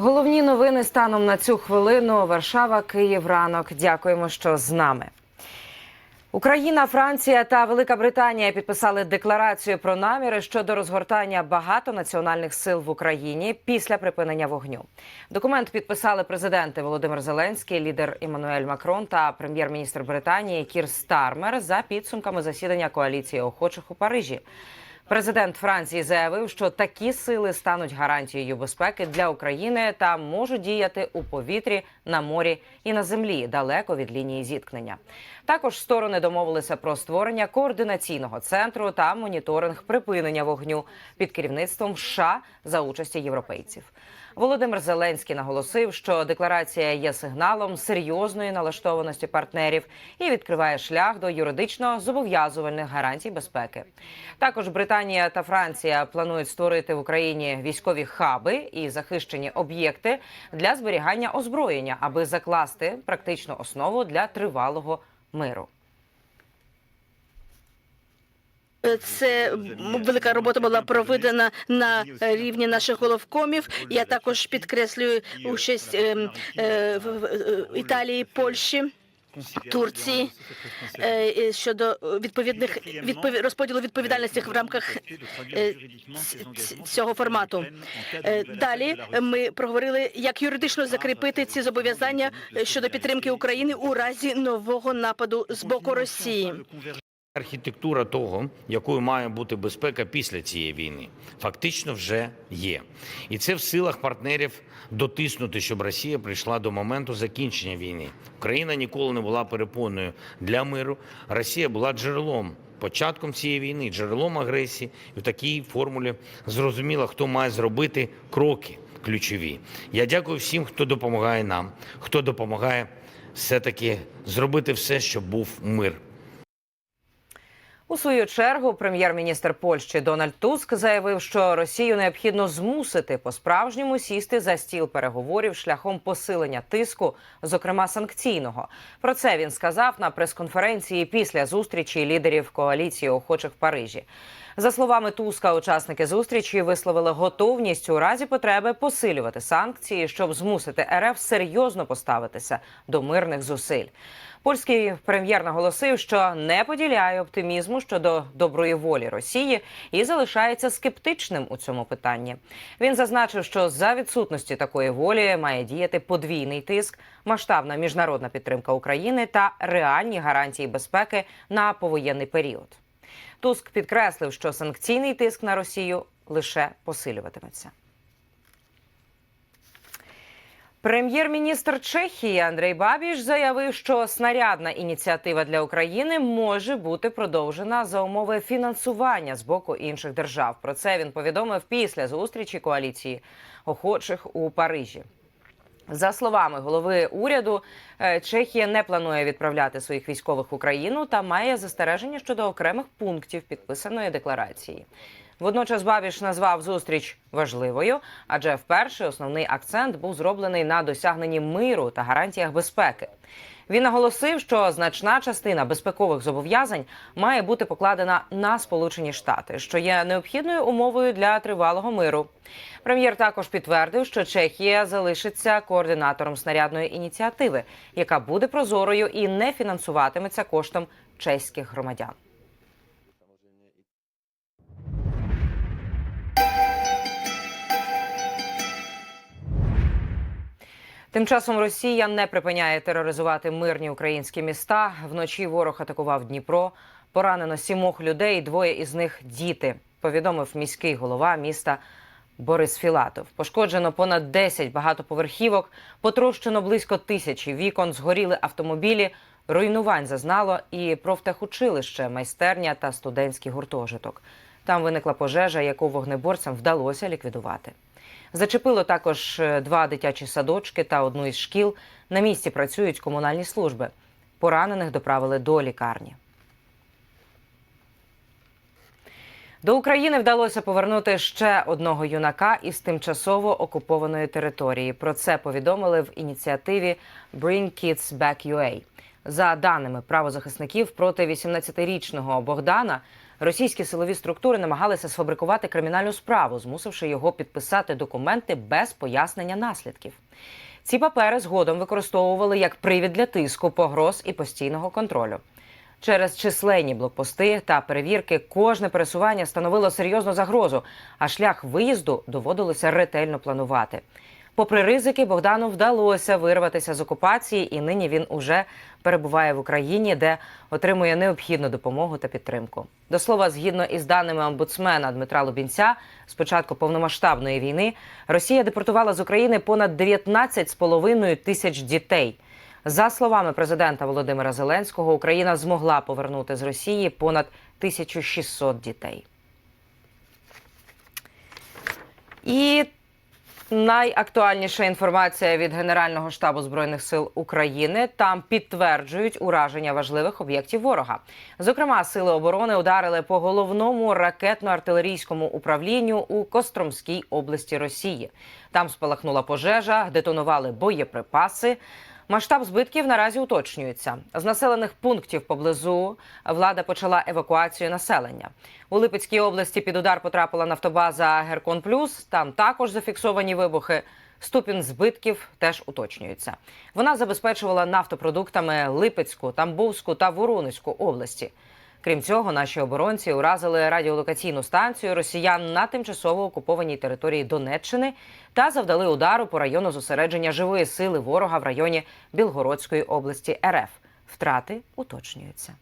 Головні новини станом на цю хвилину. Варшава, Київ, ранок. Дякуємо, що з нами. Україна, Франція та Велика Британія підписали декларацію про наміри щодо розгортання багатонаціональних сил в Україні після припинення вогню. Документ підписали президенти Володимир Зеленський, лідер Іммануель Макрон та прем'єр-міністр Британії Кір Стармер за підсумками засідання коаліції охочих у Парижі. Президент Франції заявив, що такі сили стануть гарантією безпеки для України та можуть діяти у повітрі, на морі і на землі далеко від лінії зіткнення. Також сторони домовилися про створення координаційного центру та моніторинг припинення вогню під керівництвом США за участі європейців. Володимир Зеленський наголосив, що декларація є сигналом серйозної налаштованості партнерів і відкриває шлях до юридично зобов'язувальних гарантій безпеки. Також Британія та Франція планують створити в Україні військові хаби і захищені об'єкти для зберігання озброєння, аби закласти практичну основу для тривалого миру. Це велика робота була проведена на рівні наших головкомів. Я також підкреслюю участь е, в- в- е, Італії, Польщі. Турції е, е, щодо відповідних відпові- розподілу відповідальності в рамках е, цього формату. Е, Далі ми проговорили, як юридично закріпити ці зобов'язання е, щодо підтримки України у разі нового нападу з боку Росії. Архітектура того, якою має бути безпека після цієї війни, фактично вже є. І це в силах партнерів дотиснути, щоб Росія прийшла до моменту закінчення війни. Україна ніколи не була перепоною для миру. Росія була джерелом. Початком цієї війни, джерелом агресії, і в такій формулі зрозуміло, хто має зробити кроки ключові. Я дякую всім, хто допомагає нам, хто допомагає все-таки зробити все, щоб був мир. У свою чергу прем'єр-міністр Польщі Дональд Туск заявив, що Росію необхідно змусити по-справжньому сісти за стіл переговорів шляхом посилення тиску, зокрема санкційного. Про це він сказав на прес-конференції після зустрічі лідерів коаліції охочих в Парижі. За словами Туска, учасники зустрічі висловили готовність у разі потреби посилювати санкції, щоб змусити РФ серйозно поставитися до мирних зусиль. Польський прем'єр наголосив, що не поділяє оптимізму щодо доброї волі Росії і залишається скептичним у цьому питанні. Він зазначив, що за відсутності такої волі має діяти подвійний тиск, масштабна міжнародна підтримка України та реальні гарантії безпеки на повоєнний період. Туск підкреслив, що санкційний тиск на Росію лише посилюватиметься. Прем'єр-міністр Чехії Андрей Бабіш заявив, що снарядна ініціатива для України може бути продовжена за умови фінансування з боку інших держав. Про це він повідомив після зустрічі коаліції охочих у Парижі. За словами голови уряду, е, Чехія не планує відправляти своїх військових в Україну та має застереження щодо окремих пунктів підписаної декларації. Водночас Бабіш назвав зустріч важливою, адже вперше основний акцент був зроблений на досягненні миру та гарантіях безпеки. Він наголосив, що значна частина безпекових зобов'язань має бути покладена на Сполучені Штати, що є необхідною умовою для тривалого миру. Прем'єр також підтвердив, що Чехія залишиться координатором снарядної ініціативи, яка буде прозорою і не фінансуватиметься коштом чеських громадян. Тим часом Росія не припиняє тероризувати мирні українські міста. Вночі ворог атакував Дніпро. Поранено сімох людей, двоє із них діти. Повідомив міський голова міста Борис Філатов. Пошкоджено понад 10 багатоповерхівок, потрощено близько тисячі вікон, згоріли автомобілі. Руйнувань зазнало і профтехучилище, майстерня та студентський гуртожиток. Там виникла пожежа, яку вогнеборцям вдалося ліквідувати. Зачепило також е, два дитячі садочки та одну із шкіл. На місці працюють комунальні служби. Поранених доправили до лікарні. До України вдалося повернути ще одного юнака із тимчасово окупованої території. Про це повідомили в ініціативі Bring Kids Back UA. За даними правозахисників, проти 18-річного Богдана російські силові структури намагалися сфабрикувати кримінальну справу, змусивши його підписати документи без пояснення наслідків. Ці папери згодом використовували як привід для тиску, погроз і постійного контролю. Через численні блокпости та перевірки кожне пересування становило серйозну загрозу, а шлях виїзду доводилося ретельно планувати. Попри ризики, Богдану вдалося вирватися з окупації, і нині він уже перебуває в Україні, де отримує необхідну допомогу та підтримку. До слова, згідно із даними омбудсмена Дмитра Лубінця, з початку повномасштабної війни Росія депортувала з України понад 19,5 тисяч дітей. За словами президента Володимира Зеленського, Україна змогла повернути з Росії понад 1600 дітей. І найактуальніша інформація від Генерального штабу збройних сил України. Там підтверджують ураження важливих об'єктів ворога. Зокрема, сили оборони ударили по головному ракетно-артилерійському управлінню у Костромській області Росії. Там спалахнула пожежа, детонували боєприпаси. Масштаб збитків наразі уточнюється. З населених пунктів поблизу влада почала евакуацію населення. У Липецькій області під удар потрапила нафтобаза Геркон Плюс. Там також зафіксовані вибухи. Ступінь збитків теж уточнюється. Вона забезпечувала нафтопродуктами Липецьку, Тамбовську та Воронезьку області. Крім цього, наші оборонці уразили радіолокаційну станцію росіян на тимчасово окупованій території Донеччини та завдали удару по району зосередження живої сили ворога в районі Білгородської області РФ. Втрати уточнюються.